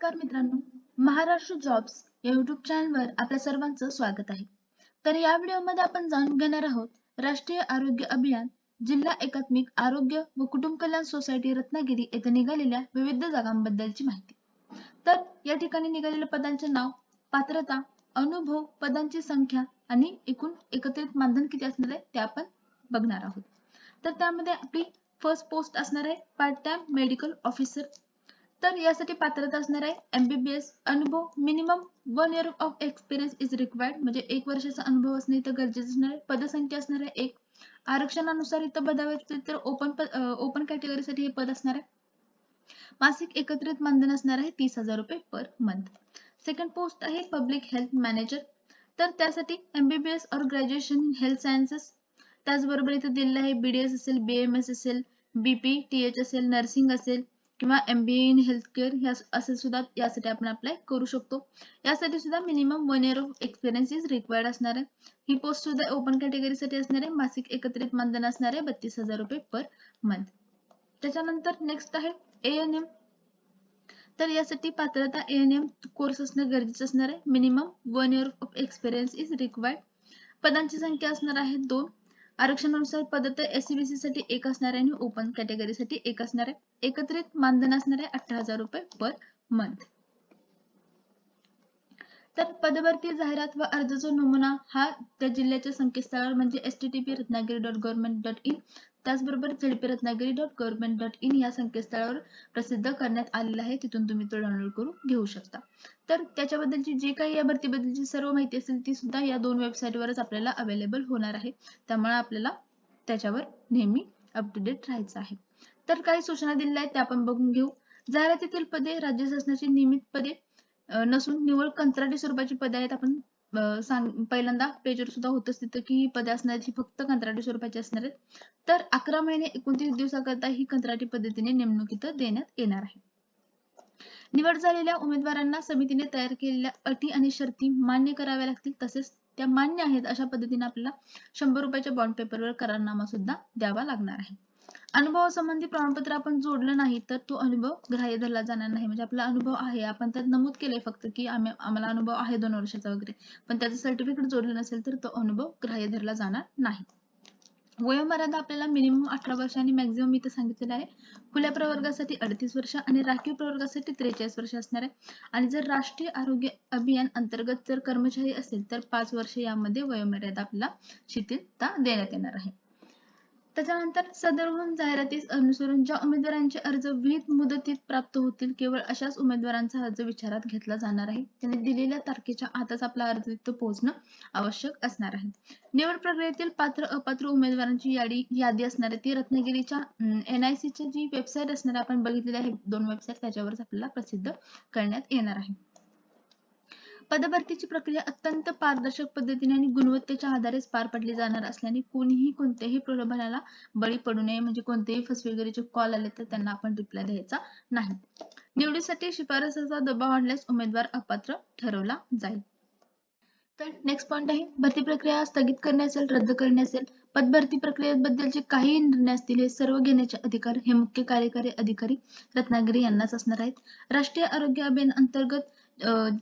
नमस्कार मित्रांनो. महाराष्ट्र जॉब्स या युट्यूब चॅनलवर आपल्या सर्वांचं स्वागत आहे. तर या व्हिडिओमध्ये आपण जाणून घेणार आहोत राष्ट्रीय आरोग्य अभियान जिल्हा एकात्मिक आरोग्य व कुटुंब कल्याण सोसायटी रत्नागिरी येथे निघालेल्या विविध जागांबद्दलची माहिती. तर या ठिकाणी निघालेल्या पदांचे नाव पात्रता अनुभव पदांची संख्या आणि एकूण एकत्रित मानधन किती असणार आहे ते आपण बघणार आहोत. तर त्यामध्ये आपली फर्स्ट पोस्ट असणार आहे पार्ट टाइम मेडिकल ऑफिसर तर यासाठी पात्रता असणार आहे. एमबीबीएस अनुभव minimum one year of experience is required म्हणजे एक वर्षाचा अनुभव असणे इथं गरजेचं असणार आहे. पदसंख्या असणार आहे एक. आरक्षणानुसार इथं पदावर तर ओपन ओपन कॅटेगरीसाठी हे पद असणार आहे. मासिक एकत्रित मानधन असणार आहे तीस हजार रुपये पर मंथ सेकंड पोस्ट आहे पब्लिक हेल्थ मॅनेजर तर त्यासाठी एमबीबीएस और ग्रॅज्युएशन इन हेल्थ सायन्सेस त्याचबरोबर इथं दिलेलं आहे बीडीएस असेल बीएमएस असेल बीपी टीएच असेल नर्सिंग असेल. किंवा एमबीए इन हेल्थ केअर ह्या असे सुद्धा यासाठी आपण अप्लाय करू शकतो. यासाठी सुद्धा minimum one year of experience is required असणार. आहे ही पोस्ट सुद्धा ओपन कॅटेगरीसाठी असणार. आहे मासिक एकत्रित मानधन असणार आहे बत्तीस हजार रुपये पर मंथ त्याच्यानंतर नेक्स्ट आहे ए एन एम तर यासाठी पात्रता एन एम कोर्स असणं गरजेचं असणार आहे. Minimum one year of experience is required पदांची संख्या असणार आहे दोन. आरक्षणानुसार पद तर एससीबीसी साठी एक असणार आहे आणि ओपन कॅटेगरीसाठी एक असणार आहे. एकत्रित मानधन असणार आहे अठरा हजार रुपये पर मंथ तर पदभरती जाहिरात व अर्जाचा नमुना हा त्या जिल्ह्याच्या संकेतस्थळावर म्हणजे S T T P Ratnagiri dot government dot in त्याचबरोबर ZP Ratnagiri dot government dot in या संकेतस्थळावर प्रसिद्ध करण्यात आलेला आहे. तिथून तुम्ही तो डाउनलोड करून घेऊ शकता. तर त्याच्याबद्दलची जी काही या भरतीबद्दलची सर्व माहिती असेल ती सुद्धा या दोन वेबसाईटवरच आपल्याला अवेलेबल होणार आहे. त्यामुळे आपल्याला त्याच्यावर नेहमी अप टू डेट राहायचं आहे. तर काही सूचना दिलेल्या आहेत त्या आपण बघून घेऊ. जाहिरातीतील पदे राज्य शासनाची नियमित पदे नसून निवड कंत्राटी स्वरूपाची पदे आहेत. आपण सांग पहिल्यांदा पेजवर सुद्धा होतच तिथं की ही पदे असणार ही फक्त कंत्राटी स्वरूपाची असणार आहेत. तर अकरा महिने एकोणतीस दिवसाकरता ही कंत्राटी पद्धतीने नेमणूक इथं देण्यात येणार आहे. निवड झालेल्या उमेदवारांना समितीने तयार केलेल्या अटी आणि शर्ती मान्य कराव्या लागतील. तसेच त्या मान्य आहेत अशा पद्धतीने आपल्याला शंभर रुपयाच्या बॉन्ड पेपरवर करारनामा सुद्धा द्यावा लागणार आहे. अनुभवासंबंधी प्रमाणपत्र आपण जोडलं नाही तर तो अनुभव ग्राह्य धरला जाणार नाही. म्हणजे आपला अनुभव आहे आपण त्यात नमूद केलंय फक्त की आम्ही आम्हाला अनुभव आहे दोन वर्षाचा वगैरे. पण त्याचं सर्टिफिकेट जोडलं नसेल तर तो अनुभव ग्राह्य धरला जाणार नाही. वयोमर्यादा आपल्याला मिनिमम अठरा वर्ष आणि मॅक्झिमम इथे सांगितलेलं आहे. खुल्या प्रवर्गासाठी अडतीस वर्ष आणि राखीव प्रवर्गासाठी त्रेचाळीस वर्ष असणार आहे. आणि जर राष्ट्रीय आरोग्य अभियान अंतर्गत जर कर्मचारी असेल तर पाच वर्ष यामध्ये वयोमर्यादा आपल्याला शिथिलता देण्यात येणार आहे. त्याच्यानंतर सदरहून जाहिरातीस अनुसरून ज्या उमेदवारांचे अर्ज विहित मुदतीत प्राप्त होतील केवळ अशाच उमेदवारांचा अर्ज विचारात घेतला जाणार आहे. त्यांनी दिलेल्या तारखेच्या आतच आपला अर्ज तिथं पोहोचणं आवश्यक असणार आहे. निवड प्रक्रियेतील पात्र अपात्र उमेदवारांची यादी यादी असणार आहे. ती रत्नागिरीच्या एनआयसीची जी वेबसाईट असणार आपण बघितलेली आहे. दोन वेबसाईट त्याच्यावरच आपल्याला प्रसिद्ध करण्यात येणार आहे. पदभरतीची प्रक्रिया अत्यंत पारदर्शक पद्धतीने आणि गुणवत्तेच्या आधारेच पार पडली जाणार असल्याने कोणीही कोणत्याही प्रलोभनाला बळी पडू नये. म्हणजे कोणतेही फसवेगिरीचे कॉल आले तर त्यांना आपण रिप्लाय द्यायचा नाही. निवडीसाठी शिफारसाचा दबाव आणल्यास उमेदवार अपात्र ठरवला जाईल. तर नेक्स्ट पॉइंट आहे. भरती प्रक्रिया स्थगित करणे असेल रद्द करणे असेल पदभरती प्रक्रियेबद्दलचे काही निर्णय असतील हे सर्व घेण्याचे अधिकार हे मुख्य कार्यकारी अधिकारी रत्नागिरी यांनाच असणार आहेत. राष्ट्रीय आरोग्य अभियान अंतर्गत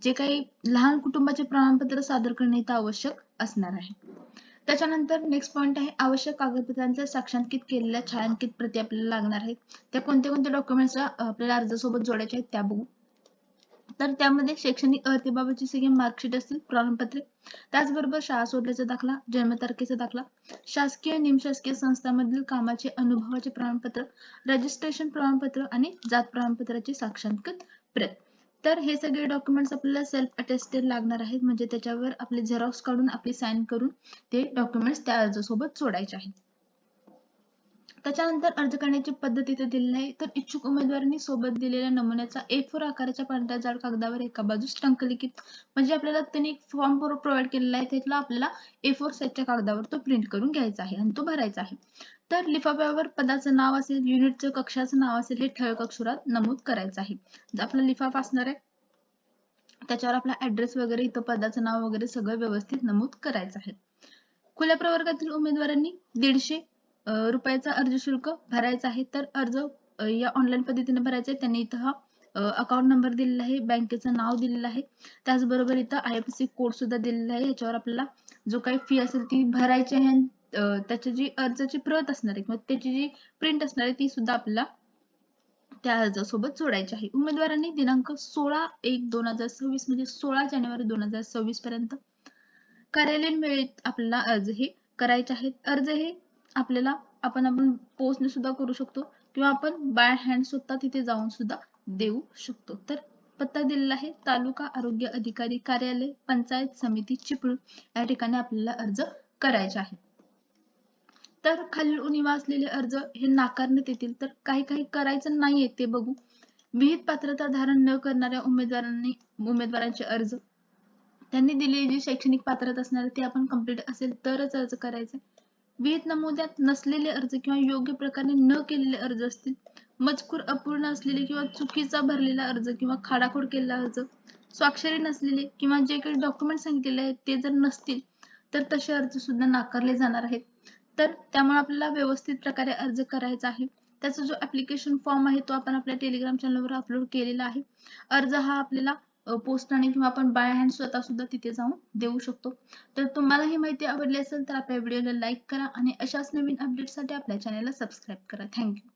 जे काही लहान कुटुंबाचे प्रमाणपत्र सादर करणे इथं आवश्यक असणार आहे. त्याच्यानंतर नेक्स्ट पॉईंट आहे आवश्यक कागदपत्रांच्या साक्षांकित केलेल्या छायांकित प्रती आपल्याला लागणार आहेत. त्या कोणत्या कोणत्या डॉक्युमेंट्स आपल्याला अर्जासोबत जोडायच्या आहेत त्या बघू. तर त्यामध्ये शैक्षणिक अर्थेबाबतची सगळी मार्कशीट असतील प्रमाणपत्रे. त्याचबरोबर शाळा सोडल्याचा दाखला जन्मतारखेचा दाखला. शासकीय निमशासकीय संस्थांमधील कामाचे अनुभवाचे प्रमाणपत्र रजिस्ट्रेशन प्रमाणपत्र आणि जात प्रमाणपत्राची साक्षांकित प्रत. तर हे सगळे डॉक्युमेंट्स आपल्याला सेल्फ अटेस्टेड लागणार आहेत. म्हणजे त्याच्यावर आपले झेरॉक्स काढून आपली साइन करून ते डॉक्युमेंट्स त्या अर्जासोबत सोडायचे आहेत. त्याच्यानंतर अर्ज करण्याची पद्धत इथे दिलेली आहे तर इच्छुक उमेदवारांनी सोबत दिलेल्या नमुन्याचा ए फोर आकाराच्या पांढऱ्या जाड कागदावर एका बाजूस टंकलिखित म्हणजे आपल्याला त्यांनी एक फॉर्म प्रोव्हाइड केलेला आहे. त्यातला आपल्याला ए फोर साईजच्या कागदावर तो प्रिंट करून घ्यायचा आहे आणि तो भरायचा आहे. तर लिफाफ्यावर पदाचं नाव असेल युनिटचं कक्षाचं नाव असेल हे ठळक अक्षरात नमूद करायचं आहे. आपला लिफाफा असणार आहे त्याच्यावर आपला ऍड्रेस वगैरे इथं पदाचं नाव वगैरे सगळं व्यवस्थित नमूद करायचं आहे. खुल्या प्रवर्गातील उमेदवारांनी दीडशे रुपयाचा अर्ज शुल्क भरायचा आहे तर अर्ज या ऑनलाईन पद्धतीने भरायचा आहे. त्यांनी इथं हा अकाउंट नंबर दिलेला आहे बँकेचं नाव दिलेलं आहे. त्याचबरोबर इथं आय एफ सी कोड सुद्धा दिलेला आहे. याच्यावर आपल्याला जो काही फी असेल ती भरायची आहे त्याची जी अर्जाची प्रत असणार आहे किंवा त्याची जी प्रिंट असणार आहे ती सुद्धा आपल्याला त्या अर्जासोबत जोडायची आहे. उमेदवारांनी दिनांक सोळा एक दोन हजार सव्वीस म्हणजे सोळा जानेवारी दोन हजार सव्वीस पर्यंत कार्यालयीन वेळेत आपल्याला अर्ज हे करायचे आहेत. अर्ज हे आपल्याला आपण आपण पोस्टने सुद्धा करू शकतो किंवा आपण बाय हँड सुद्धा तिथे जाऊन सुद्धा देऊ शकतो. तर पत्ता दिलेला आहे तालुका आरोग्य अधिकारी कार्यालय पंचायत समिती चिपळूण. या ठिकाणी आपल्याला अर्ज करायचा आहे तर खालील उणिवा असलेले अर्ज हे नाकारण्यात येतील. तर काही काही करायचं नाहीये ते बघू. विहित पात्रता धारण न करणाऱ्या उमेदवारांनी उमेदवारांचे अर्ज. त्यांनी दिलेली जी शैक्षणिक पात्रता असणार आहे ती आपण कंप्लीट असेल तरच अर्ज करायचा विहित नमुद्यात नसलेले अर्ज किंवा योग्य प्रकारे न केलेले अर्ज असतील मजकूर अपूर्ण असलेले किंवा चुकीचा भरलेला अर्ज किंवा खाडाखोड केलेला अर्ज स्वाक्षरी नसलेले किंवा जे काही डॉक्युमेंट सांगितलेले आहेत ते जर नसतील तर तसे अर्ज सुद्धा नाकारले जाणार आहेत. तर त्यामुळे आपल्याला व्यवस्थित प्रकारे अर्ज करायचा आहे. त्याचा जो ऍप्लिकेशन फॉर्म आहे तो आपण आपल्या टेलिग्राम चॅनलवर अपलोड केलेला आहे. अर्ज हा आपल्याला पोस्टाने किंवा आपण बाय हँड स्वतः सुद्धा तिथे जाऊन देऊ शकतो. तर तुम्हाला ही माहिती आवडली असेल तर आपल्या व्हिडिओला लाईक करा आणि अशाच नवीन अपडेटसाठी आपल्या चॅनलला सबस्क्राईब करा. थँक्यू